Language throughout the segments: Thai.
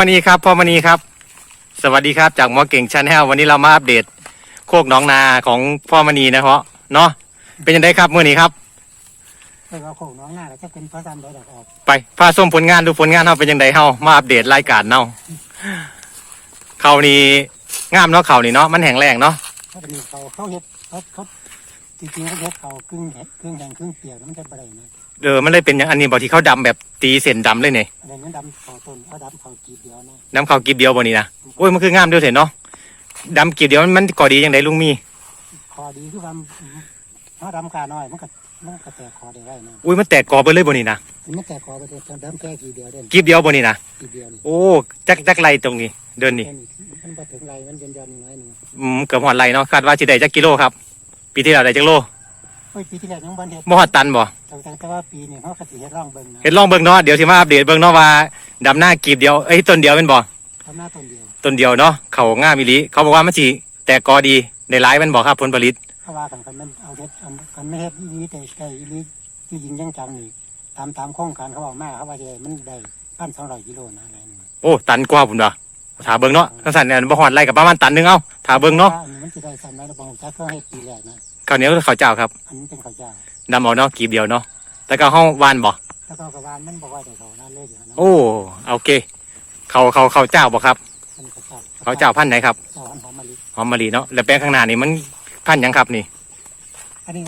มณีครับพ่อมณีครับ สวัสดีครับจากหมอเก่งชาแนลวันนี้เรามาอัปเดต โคกหน้องนาของพ่อมณีนะเพาะเนาะเป็นยังไงครับมื่อนี้ครับเพิ่นเอาโขงน้องหน้าแล้วจะเป็นพระจันทร์โดยดอกออกไปพาส้มผลงานดูผลงานเฮาเป็นยังไงเฮามาอัปเดตรายการเนาะเขานี่งามเนาะเขานี่เนาะมันแห้งแรงเนาะเขาจะมีเขาเขาเฮ็ดเขาเขา จริงๆเขาเฮ็ดเขาครึ่งแห้งครึ่งแห้งครึ่งเปียกแล้วมันจะบ่ได้นะเออมันเลยเป็นอย่างอันนี้บอกที่เขาดำแบบตีเส้นดำเลยเนี่ยอันนั้นดำเขาต้นเขาดำเขากีบเดียวนะน้ำเขากีบเดียวบนนี้นะโอ้ยมันคืองามเดียวเห็นเนาะดำกีบเดียวมันมันก่อดียังไงลุงมีคอดีคือว่าเขาดำกาน้อยมันก็มันก็แตกคอได้ไว้นะอุ้ยมันแตกกอไปเลยบนนี้นะมันแตกคอไปเลยดำแค่กีบเดียวเด่นกีบเดียวบนนี้นะกีบเดียวนี่โอ้จักจักไรตรงนี้ เดินนี่แค่มันบ่ถึงไรมันยันยันน้อยหนึงอืมเกือบหอดไรเนาะคาดว่าสิได้จักกิโลครับ ปีที่แล้วได้จักโลโอ้ยปีที่แล้วยังบ่เฮ็ดบ่ฮอดตันบ่แต่แต่ว่าปีนี้เขาก็สิเฮ็ดร่องเบิ่งนะเห็นลองเบิ่งเนาะเดี๋ยวสิมาอัปเดตเบิ่งเนาะว่าดำหน้ากีบเดียวเอ้ยต้นเดียวเป็นบ่ทำหน้าต้นเดียวต้นเดียวเนาะเขาง่ามอีหลีเขาบอกว่ามันสิแตกกอดีได้หลายแมันบ่ครับผลผลิตเขาว่ากันคันมันเอาเฮ็ดอันคันไม่เฮ็ดอีหลีแต่แต่อีหลีที่ยิงยังจังนี่ตามตามโครงการเขาบอกมาเขาว่าจะมันได้พันสองร้อยกิโลนะอะไรนี่โอ้ตันกว่าพุ่นว่ะ ถาเบิ่งเนาะทั้งสั่นเนี่ยบ่ฮอดไรกับประมาณตันหนึงเอ้าถาเบิ่งเนาะอันนี้มันจะได้ซ้ำไหมเราบอกจักเครื่องให้ปีแรกนะ ข้าวเหนียวข้าวเจ้าครับอันนี้เป็นข้าวเจ้า ดำเอาเนาะกีบเดียวเนาะแล้วก็เฮาหวานบ่แล้วก็กระวานมันบอกว่าแต่เขานั่นเลยอยู่นะโอ้โอเคเขาเขาเขาเจ้าบ่ครับเป็นข้าวเจ้าเขาเจ้าพันธุ์ไหนครับเจ้าอันหอมมะลิ หอมมะลิเนาะแล้วแป้งข้างหน้านี่มันพันธุ์หยังครับนี่อันนี้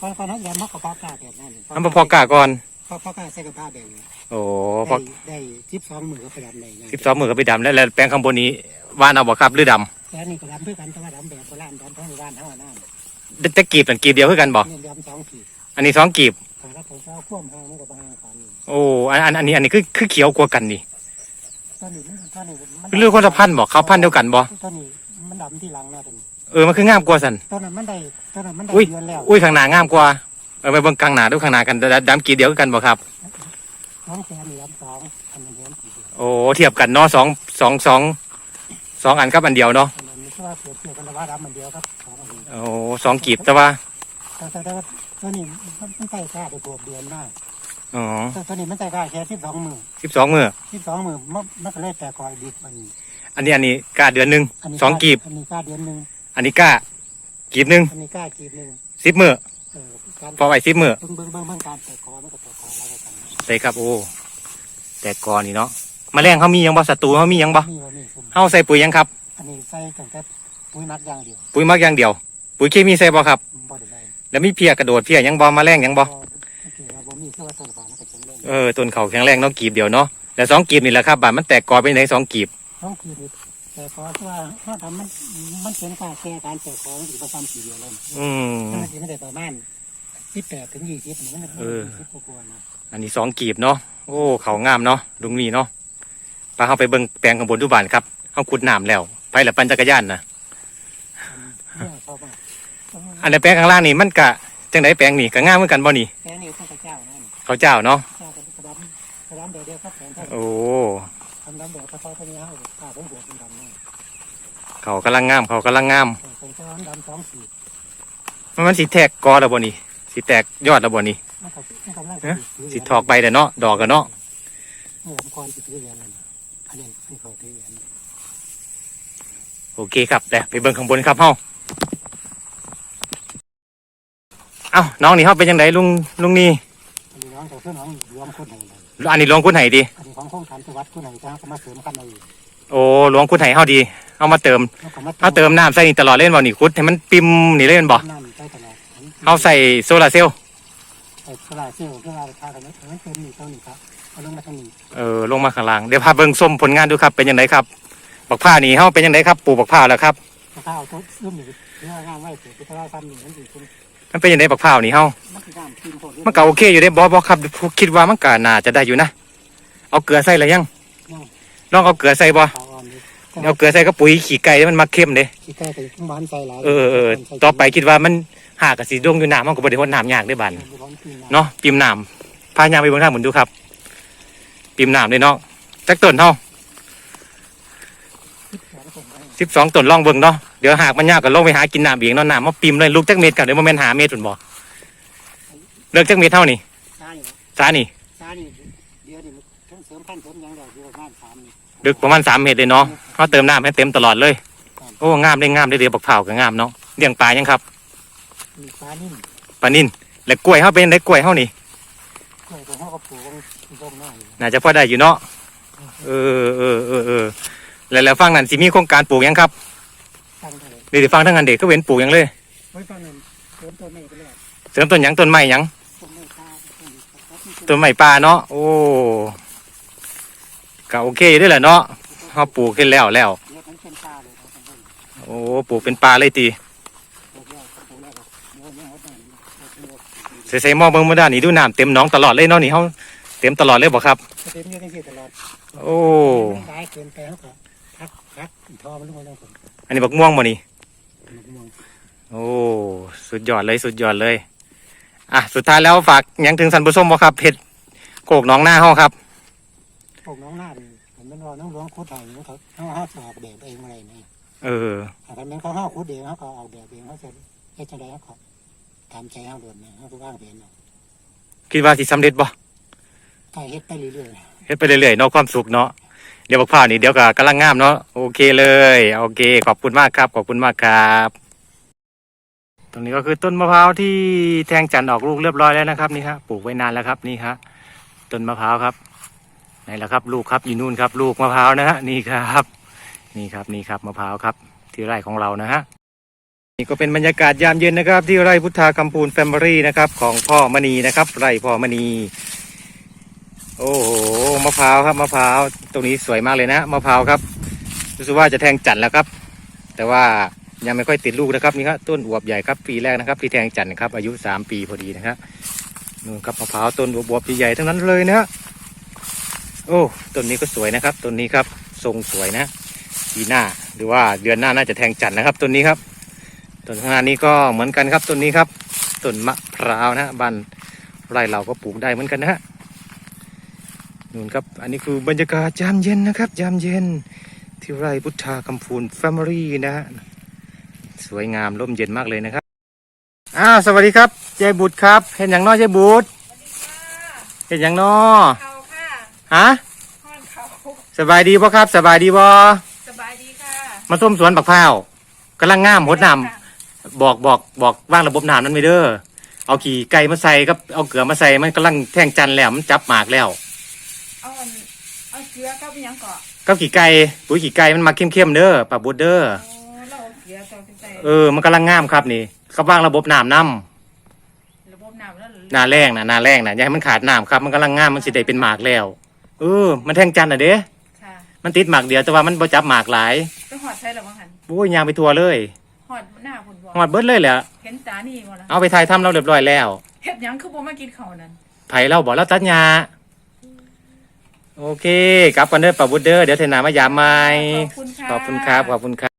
ก่อนก่อนนั้นยามเขากระเพาะกล้าแบบนั้นมันบ่พอกล้าก่อน เพาะเพาะกล้าใส่กระเพาะแบบนี้โอ้พอได้ได้ทิปสองมือก็ไปดำได้นะสิบสองมือก็ไปดำแล้วแล้วแป้งข้างบนนี้หวานเอาบ่ครับหรือดแต่อันนี้ก็ดำเพื่อกันแต่ว่าดำแบบโบราณดำทั้งหมู่บ้านทั้งหมู่บ้านำจะกีบกันกีบเดียวคือกันบ่เนี่ยดำสองขีดอันนี้สองกีบผมก็ผมก็เอาพ่วงหางมันก็บางขานนี่โอ้อันอันอันนี้อันนี้คือคือเขียวกว่ากันนี่ตอนนี้มันตอนนี้มันคือเรื่องคนละพันธุ์บ่เขาพันธุ์เดียวกันบ่ตอนนี้มันดำที่หลังนะตอนนี้เออมันคืองามกว่าสันตอนนั้นมันได้ตอนนั้นมันได้อุ้ยเดือนแล้วอุ้ยข้างหน้างามกว่า เออไปเบิ่งข้างหน้าดูข้างหน้ากันดดำกีบเดียวคือกันบ่ครับน้องแซมนี่ดำสองอันนี้เดือนสี่เดือนโอ้เทียบกันเนาะสองสองสองสองอันกับอันเดียวเนาะอันนี้คือว่าเปรียบเทียบกันแล้วว่าดำมันเดียวครับสองอันนี้โอ้สองกีบแต่ว่าแต่แต่แต่ว่าตัวนี้มันมันใส่กล้าไปกว่าเดือนมากอ๋อแต่ตัวนี้มันใส่กล้าแค่สิบสองมือสิบสองมือสิบสองมือมันมันก็เลยแต่คอยดีกว่านี้อันนี้อันนี้กล้าเดือนหนึ่งอันนี้สองกีบ อันนี้กล้าเดือนหนึ่งอันนี้กล้ากีบหนึ่งอันนี้กล้ากีบหนึ่งสิบมือเออ การพอไว้สิบมือเบิ่งเบิ่งเบิ่งเบิ่งการแต่คอมันก็แต่คอแล้วกันใช่ครับโอ้แต่ก่อนนี่เนาะแมลงเขามีหยังบ่ศัตรูเขามีหยังบ่นี่ว่านี่ซุ่มเฮาใส่ปุ๋ยหยังครับ อันนี้ใส่ตั้งแต่ปุ๋ยหมักอย่างเดียวปุ๋ยมักอย่างเดียว ปุ๋ยเคมีใส่บ่ครับบ่ได้ใส่แล้วมีเพียกระโดดเพียหยังบ่แมลงหยังบ่โอเคครับบ่มีคือว่าต้นขามันก็แข็งแรงเออต้นเขาแข็งแรงเนาะกีบเดียวเนาะแล้วสองกีบนี่แหละครับบาดมันแตกกอไปไหนสองกีบต้องคือนี่ แต่คอคือว่าถ้าทำมันมันเป็นการแก้การแต่คอมันสิประจำสี่เดือนแล้วอืมมันสิไม่ได้ประมาณ18ถึง20นี่มันจะเออ20กว่าๆนะอันนี้สองกีบเนาะโอ้เขางามเนาะลุงนี่เนาะไปเข้าไปเบิ่งแปลงข้างบนทุบานครับเขาขุดน้ำแล้ว ไปแล้วปั่นจักรยานนะเมื่อพอมาอันนี้แปลงข้างล่างนี่มันกะจังไดแปลงนี่ก็งามเหมือนกันบ่นี่แค่นี้ต้องเจ้านั่นเขาเจ้าเนาะเจ้าเป็นกระดำกระดำเดียวเดียวครับแผนท่านโอ้ ทำดำแบบกระเพาะตัวนี้ให้ข้าผมหัวเป็นดำนี่เขากำลังงาม เขากำลังงามเป็นเจ้าดำสองขีดมันมันสิแตกกอแล้วบ่นี่สิแตกยอดแล้วบ่นี่มันก็มันกำลังฮะสิถอกใบแต่เนาะดอกกันเนาะนี่ลำคอนสิถือแหวนนั่นน่ะอันนี้อันนี้เขาถือแหวนโอเคครับเดี๋ยวไปเบิ่งข้างบนครับเฮาเอ้าน้องนี่เฮาเป็นจังไดลุงลุงนี่อันนี้น้องจะขึ้นน้องรวมคนไหนเลย อันนี้หลวงคุณไหดีอันนี้ของโครงการจังหวัดคนไหนจ้าก็มาเสริมกันเอาอีกโอ้หลวงคุณไหเฮาดีเอามาเติมแล้วก็มาเฮาเติมน้ำใส่นี่ตลอดเล่นบ่นี่คุดให้มันปิมนี่เล่นบ่น้ำใต้ตลอดเฮาใส่โซลาร์เซลล์ใส่กระดาษเซลล์เพื่อเอาทากันไว้เอาไว้เติมนี่เท่านี้ครับเอาลงมาทางนี้เออลงมาข้างล่างเดี๋ยวพาเบิ่งส้มผลงานดูครับเป็นยังไงครับบักผ้าวนี่เฮาเป็นยังไงครับปลูกบักผ้าวแล้วครับถ้าเอาตัวเอื้อมนี่เพื่องานไว้เสร็จถ้าเราทำนี่มันดีคุณ มันเป็นยังไงบักผ้าวนี่เฮามันคือการกินโคตรมันก็โอเคอยู่เด้บ่บ่ครับคิดว่ามันก็น่าจะได้อยู่นะเอาเกลือใส่แล้วยังลองเอาเกลือใส่บ่ขาวอ่อนนี่เอาเกลือใส่กับปุ๋ยขี้ไก่มันมักเข้มเด้ขี้ใกล้ไปข้างบ้านใส่หลายเออเออต่อไปคิดว่ามันหากกับสีดงอยู่น้ำมันก็บ่ได้รดน้ำยากได้อบัดเนาะปิมน้ำพายางไปเบิ่งทางหมุนดูครับปิมน้ำเลยเนาะจักต้นเฮาสิบสองต้นลองเบิ่งเนาะ เดี๋ยวหากมันยากก็ลงไปหากินน้ำเองเนาะน้ำมาปิมเลยลูกจักเม็ดกันเดี๋ยวโมเมนหาเม็ดถุนบ่เลิกจักเม็ดเท่านี่ใช่สานี่ใช่นี่เดี๋ยวนี่ทั้งเสริมท่านผมยังได้อยู่ประมาณสามนี่ลึกประมาณสามเมตรเลยเนาะเขาเติมน้ำให้เต็มตลอดเลย โอ้งามได้งามได้เดียวบักเผาก็งามเนาะเลี้ยงปลายังครับมีปลานิ่มปลานิ่นและกล้วยเขาเป็นได้กล้วยเขานี่กล้วยของเขาก็ปลูกลงหน้าอยู่น่าจะพอได้อยู่เนาะเออเออเออเออแล้วแล้วฟังนั่นสิมีโครงการปลูกยังครับตั้งได้ เลยเดี๋ยวฟังทั้งงานเด็กก็เว้นปลูกยังเลย ไว้ฟังหนึ่งเติมต้นไม้ไปแล้วเสริมต้นหยังต้นไม้หยังต้นไม้ปลาต้นนี้ครับต้นไม้ป่าเนาะโอ้ก็โอเคอยู่ด้วยแหละเนาะเขาปลูกขึ้นแล้วแล้วเนี่ยมันเป็นปลาเลยครับท่านผู้ชมโอ้ปลูกเป็นป่าเลยตีปลูกแล้วปลูกแล้วก็โยนเนี่ยเอาไปนี่เอาไปโยนใส่ใส่หม้อเบิ่งมาด้านนี้ดูน้ำเต็มหน้องตลอดเลยเนาะนี่เขาเต็มตลอดเลยบ่ครับ เต็มอยู่ในที่ตลอดโอ้มันหลายเกินไปเขาก็พักพักอีกทอมันลงมาแล้วผมอันนี้บักม่วงบ่นี่มะม่วง โอ้ สุดยอดเลยสุดยอดเลย อะ สุดท้ายแล้วฝากหยังถึงสันผู้ชมบ่ครับเพชรโกกหน้องหน้าเฮาครับปลูกน้องหน้าดีผมเป็นว่าน้องหลวงคุดไทยเขาเขาเขาจะออกแบบเองอะไรนี่เออถ้าเป็นเขาเขาคุดเองเขาก็ออกแบบเองเขาจะเฮ็ดจังไดเขาก็ตามใจเขาโดนนะเขาก็ว่างเปลี่ยนเอาคิดว่าสิสำเร็จบ่ก็เฮ็ดไปเรื่อยเฮ็ดไปเรื่อยๆเนาะความสุขเนาะเดี๋ยวบักพร้าวนี่เดี๋ยวก็กำลังงามเนาะโอเคเลย โอเค ขอบคุณมากครับ ขอบคุณมากครับต รงนี้ก็คือต้นมะพร้าวที่แทงจันทร์ออกลูกเรียบร้อยแล้วนะครับนี่ครับปลูกไว้นานแล้วครับนี่ครับต้นมะพร้าวครับไหนล่ะครับ ลูกครับอยู่นู่นครับ ลูกมะพร้าวนะฮะนี่ครับ นี่ครับนี่ครับมะพร้าวครับ ที่ไร่ของเรานะฮะนี่ก็เป็นบรรยากาศยามเย็นนะครับ ที่ไร่พุทธาคำพูนแฟมิลี่นะครับ ของพ่อมณีนะครับ ไร่พ่อมณี โอ้โหมะพร้าวครับมะพร้าวตรงนี้สวยมากเลยนะมะพร้าวครับรู้สึกว่าจะแทงจันทร์แล้วครับ แต่ว่า ยังไม่ค่อยติดลูกนะครับนี่ครับต้นอวบใหญ่ครับปีแรกนะครับที่แทงจันทร์ครับอายุสามปีพอดีนะครับนู่นครับมะพร้าวต้นอวบๆใหญ่ๆทั้งนั้นเลยนะฮะโอ้ต้นนี้ก็สวยนะครับต้นนี้ครับทรงสวยนะปีหน้าหรือว่าเดือนหน้าน่าจะแทงจันทร์นะครับต้นนี้ครับต้นข้างหน้านี้ก็เหมือนกันครับต้นนี้ครับต้นมะพร้าวนะฮะบ้านไร่เราก็ปลูกได้เหมือนกันนะฮะนู่นครับอันนี้คือบรรยากาศยามเย็นนะครับ ยามเย็นที่ไร่พุทธาคำพูนแฟมิลี่นะฮะ สวยงามร่มเย็นมากเลยนะครับอ้าวสวัสดีครับยายบุตรครับ เห็นอย่างน้อยยายบุตรเห็นอย่างน้อเขาค่ะฮะห้อนเขาสบายดีบ่ครับ สบายดีบ่สบายดีค่ะมาส้มสวนบักพร้าวกำลังงามหดน้ำบอกบอกบอกว่างระบบน้ำนั้นไม่เด้อเอาขี่ไก่มาใส่กับเอาเกลือมาใส่มันกำลังแทงจันทร์แล้วมันจับหมากแล้วเอาอันเอาเกลือกับอิหยังเกาะกับขี่ไก่ปุ๋ยขี่ไก่มันมาเข้มๆเด้อปลาบุดเด้อ เออ มันกำลังงามครับนี่เขาวางระบบน้ำน้ระบบน้ำแล้วหรือำหนาแรงนะหนาแรงนะอย่าให้มันขาดน้ำครับ มันกำลังงามมันสิได้เป็นหมากแล้ว เออ มันแทงจันทร์อะเด้ค่ะมันติดหมากเดียวแต่ว่ามันบ่จับหมากหลายไปหอดใส่หรือเปล่าหันโอ้ยยางไปทัวเลยหอดหน้าผลบ่หอดเบิดเลยแหละเห็นตานี่บ่ล่ะเอาไปถ่ายทำเราเรียบร้อยแล้วเฮ็ดหยังคือบ่มากินข้าวนั่นไผ่เราบอกเราตัดหญ้าโอเคกลับกันเด้อปะบุดเด้อเดี๋ยวเทนามายามใหม่ขอบคุณค่ะ ขอบคุณครับขอบคุณครับ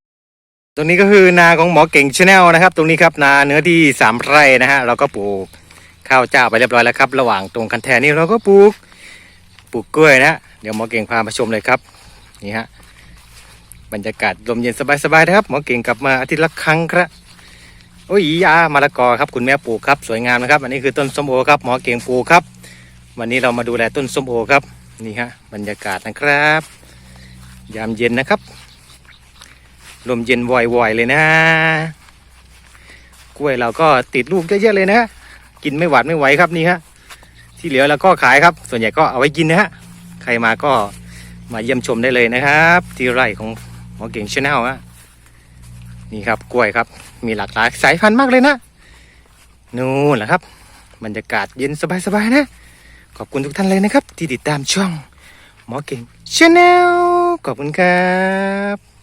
ตรงนี้ก็คือนาของหมอเก่งชาแนลนะครับ ตรงนี้ครับนาเนื้อที่สามไร่นะฮะเราก็ปลูกข้าวเจ้าไปเรียบร้อยแล้วครับ ระหว่างตรงคันแทนนี่เราก็ปลูกปลูกกล้วยนะเดี๋ยวหมอเก่งพามาชมเลยครับนี่ฮะบรรยากาศลมเย็นสบายๆนะครับ หมอเก่งกลับมาอาทิตย์ละครั้งครับโอ้ยยามะละกอครับคุณแม่ปลูกครับสวยงามนะครับ อันนี้คือต้นส้มโอครับหมอเก่งปลูกครับ วันนี้เรามาดูแลต้นส้มโอครับนี่ฮะบรรยากาศนะครับ ยามเย็นนะครับ ลมเย็นวอยๆเลยนะ กล้วยเราก็ติดลูกเยอะๆเลยนะ กินไม่หวาดไม่ไหวครับนี่ฮะ ที่เหลือเราก็ขายครับ ส่วนใหญ่ก็เอาไว้กินนะฮะ ใครมาก็มาเยี่ยมชมได้เลยนะครับ ที่ไร่ของหมอเก่งชาแนลฮะนี่ครับกล้วยครับ มีหลากหลายสายพันธุ์มากเลยนะ นู่นแหละครับ บรรยากาศเย็นสบายๆนะ ขอบคุณทุกท่านเลยนะครับ ที่ติดตามช่องหมอเก่งชาแนลขอบคุณครับ